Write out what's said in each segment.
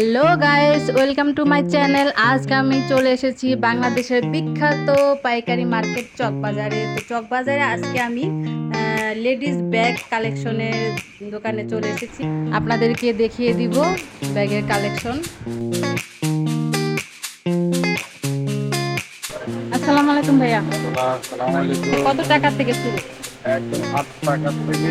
Hello guys welcome to my channel আজকে আমি চলে এসেছি বাংলাদেশের বিখ্যাত পাইকারি মার্কেট চকবাজারে তো চকবাজারে আজকে আমি লেডিস ব্যাগ কালেকশনের দোকানে চলে এসেছি। আপনাদেরকে দেখিয়ে দিব ব্যাগের কালেকশন। আসসালামু আলাইকুম ভাইয়া। কত টাকা থেকে শুরু? একদম আট টাকা থেকে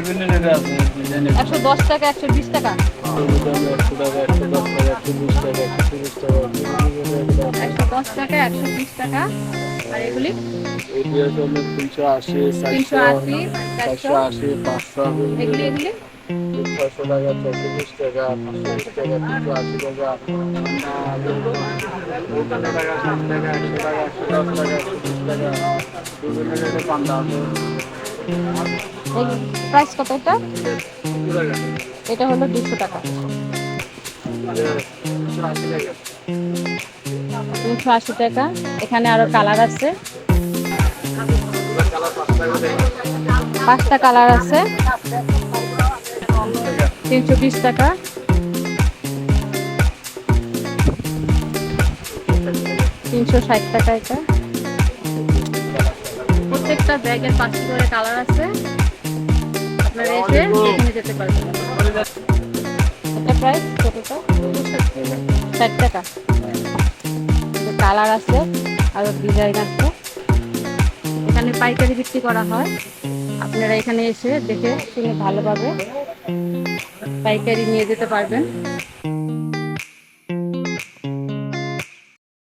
এগুলো একশো দশ টাকা তিরিশ টাকা বিভিন্ন রেটে আছে একশো দশ টাকা একশো বিশ টাকা একশো টাকা একশো দশ টাকা একশো বিশ টাকা। একশো তিরিশ টাকা একশো দশ টাকা একশো বিশ টাকা। আর এগুলি? এটি আছে আপনার তিনশো আশি তিনশো চারশো। আশি চারশো আশি পাঁচশো এগুলি এগুলি? ছয়শো টাকা ছয়শো বিশ টাকা পাঁচশো বিশ টাকা তিনশো আশি টাকা পঞ্চান্ন টাকা ষাট টাকা একশো টাকা একশো দশ টাকা একশো বিশ টাকা বিভিন্ন রেটে পান্তা আছে। প্রাইস কত এটা? এটা হলো দুশো টাকা। তিনশো আশি টাকা। এখানে আরও কালার আছে। পাঁচটা কালার আছে। তিনশো বিশ টাকা। তিনশো ষাট টাকা এটা। প্রত্যেকটা ব্যাগের পাঁচটি করে কালার আছে। আপনারা এসে নিয়ে যেতে পারবেন। এটা প্রাইস কতটা ষাট টাকা। কালার আছে আরও ডিজাইন আছে। এখানে পাইকারি বিক্রি করা হয়। আপনারা এখানে এসে দেখে শুনে ভালোভাবে পাইকারি নিয়ে যেতে পারবেন।